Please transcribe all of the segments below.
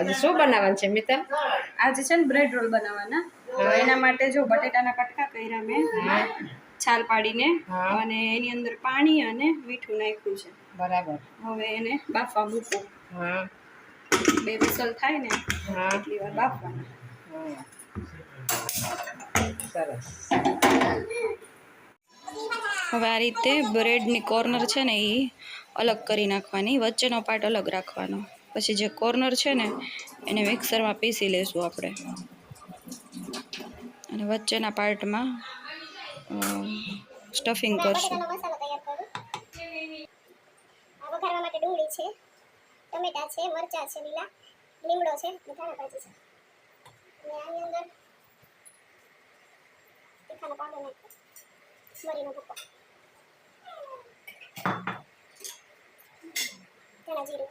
આજે શું બનાવવાનું છે મિત્ર આજે છે ને બ્રેડ રોલ બનાવવાના. તો એના માટે જો બટેટાના કટકા કર્યા મેં છાલ પાડીને. અને એની અંદર પાણી અને મીઠું નાખ્યું છે. બરાબર. હવે એને બાફવા મૂકો. હા. બે વિસલ થાય ને એટલી વાર બાફવાના. સરસ. હવે આ રીતે બ્રેડની કોર્નર છે ને એ અલગ કરી નાખવાની વચ્ચેનો પાર્ટ અલગ રાખવાનો. પછી જે કોર્નર છે ને એને મિક્સરમાં પીસી લેશું આપણે. અને વચ્ચેના પાર્ટમાં સ્ટફિંગ કરશું. વઘારવા માટે ડુંગળી છે ટમેટા છે મરચાં છે લીલા લીમડો છે ધાણા ભાજી છે. અને આની અંદર તીખાનો પાવડર નાખ્યો મરીનો ભૂકો. ધાણા જીરું.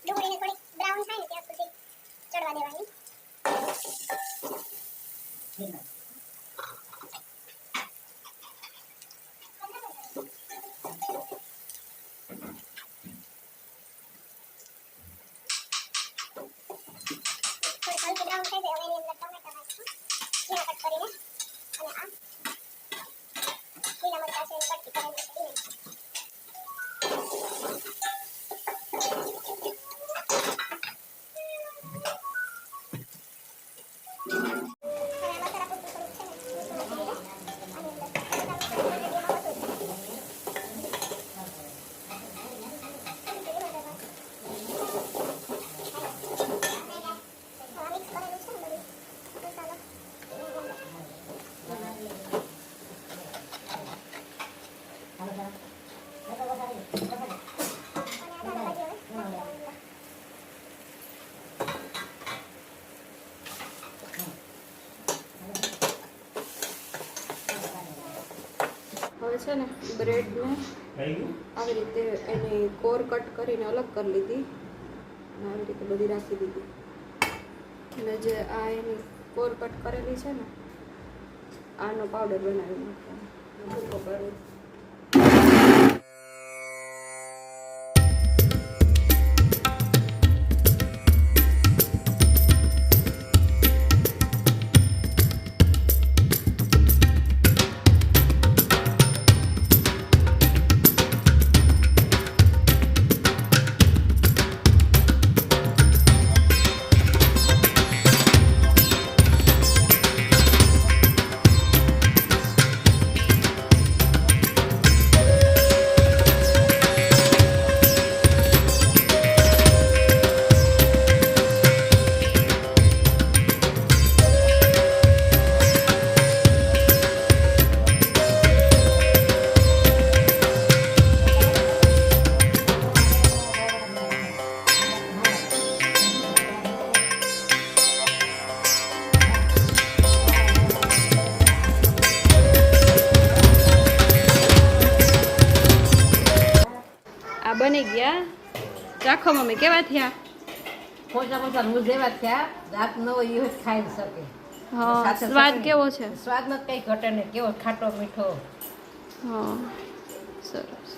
ડુંગળીને થોડીક બ્રાઉન થાય ને ત્યાં સુધી ચડવા દેવાની થોડી હલકી બ્રાઉન થઈ જાય હવે એની અંદર ટમેટા નાખશું ઝીણા કટ કરીને અને આ લીલા મરચાં છે એની કટકી કરેલી છે એ નાખશું. હવે આ મસાલા પૂરતું થોડુંક છે ને મીઠું નાખી દઈએ. આની અંદર મસાલા મસાલા એમાં બધું છે. હા, મિક્સ કરેલું છે ને બધું મસાલો અને આ ધાણા ભાજી હવે નાખી દેવાની અંદર. હવે છે ને બ્રેડને આવી રીતે એની કોર કટ કરીને અલગ કરી લીધી અને આવી રીતે બધી રાખી દીધી. અને જે આ એની કોર કટ કરેલી છે ને આનો પાવડર બનાવી નાખવાનો. બની ગયા. રાખો મમ્મી કેવા થયા? પોચા પોચા રૂલ જેવા થયા. દાંત ન હોય એ જ ખાઈ શકે. હા સ્વાદ કેવો છે? સ્વાદમાં કઈ ઘટે નહીં. કેવો ખાટો મીઠો. હા સરસ.